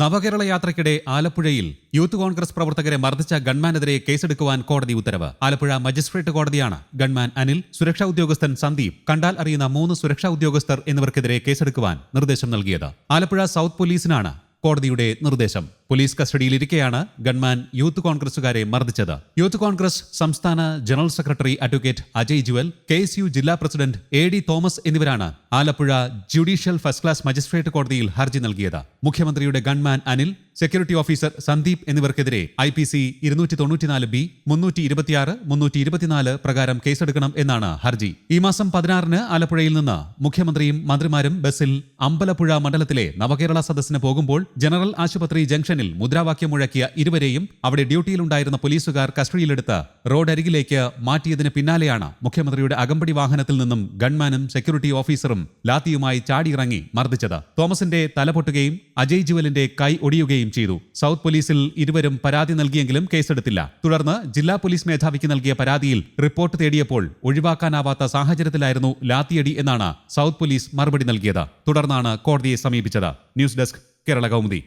നവകേരള യാത്രയ്ക്കിടെ ആലപ്പുഴയിൽ യൂത്ത് കോൺഗ്രസ് പ്രവർത്തകരെ മർദ്ദിച്ച ഗൺമാനെതിരെ കേസെടുക്കുവാൻ കോടതി ഉത്തരവ്. ആലപ്പുഴ മജിസ്ട്രേറ്റ് കോടതിയാണ് ഗൺമാൻ അനിൽ സുരക്ഷാ ഉദ്യോഗസ്ഥൻ സന്ദീപ് കണ്ടാൽ അറിയുന്ന മൂന്ന് സുരക്ഷാ ഉദ്യോഗസ്ഥർ എന്നിവർക്കെതിരെ കേസെടുക്കുവാൻ നിർദ്ദേശം നൽകിയത്. ആലപ്പുഴ സൗത്ത് പോലീസിനാണ് കോടതിയുടെ നിർദ്ദേശം. പോലീസ് കസ്റ്റഡിയിലിരിക്കെയാണ് ഗൺമാൻ യൂത്ത് കോൺഗ്രസുകാരെ മർദ്ദിച്ചത്. യൂത്ത് കോൺഗ്രസ് സംസ്ഥാന general secretary advocate Ajay Juvel K ജില്ലാ പ്രസിഡന്റ് എ തോമസ് എന്നിവരാണ് Alappuzha judicial first class magistrate കോടതിയിൽ ഹർജി നൽകിയത്. മുഖ്യമന്ത്രിയുടെ gunman Anil security officer Sandeep എന്നിവർക്കെതിരെ I P C ഇരുന്നൂറ്റി തൊണ്ണൂറ്റിനാല് ബി മുന്നൂറ്റി ഇരുപത്തിയാറ് മുന്നൂറ്റി ഇരുപത്തിനാല് പ്രകാരം കേസെടുക്കണം എന്നാണ് ഹർജി. ഈ മാസം പതിനാറിന് ആലപ്പുഴയിൽ നിന്ന് മുഖ്യമന്ത്രിയും മന്ത്രിമാരും ബസ്സിൽ അമ്പലപ്പുഴ മണ്ഡലത്തിലെ നവകേരള സദസ്സിന് പോകുമ്പോൾ ജനറൽ ആശുപത്രി ജംഗ്ഷനിൽ മുദ്രാവാക്യം മുഴക്കിയ ഇരുവരെയും അവിടെ ഡ്യൂട്ടിയിലുണ്ടായിരുന്ന പോലീസുകാർ കസ്റ്റഡിയിലെടുത്ത് റോഡരികിലേക്ക് മാറ്റിയതിന് പിന്നാലെയാണ് മുഖ്യമന്ത്രിയുടെ അകമ്പടി വാഹനത്തിൽ നിന്നും ഗൺമാനും സെക്യൂരിറ്റി ഓഫീസറും ലാത്തിയുമായി ചാടിയിറങ്ങി മർദ്ദിച്ചത്. തോമസിന്റെ തലപൊട്ടുകയും അജയ് ജുവലിന്റെ കൈ ഒടിയുകയും ചെയ്തു. സൗത്ത് പോലീസിൽ ഇരുവരും പരാതി നൽകിയെങ്കിലും കേസെടുത്തില്ല. തുടർന്ന് ജില്ലാ പോലീസ് മേധാവിക്ക് നൽകിയ പരാതിയിൽ റിപ്പോർട്ട് തേടിയപ്പോൾ ഒഴിവാക്കാനാവാത്ത സാഹചര്യത്തിലായിരുന്നു ലാത്തിയടി എന്നാണ് സൗത്ത് പോലീസ് മറുപടി നൽകിയത്. തുടർന്നാണ് കോടതിയെ സമീപിച്ചത്. News desk Kerala Kaumudi.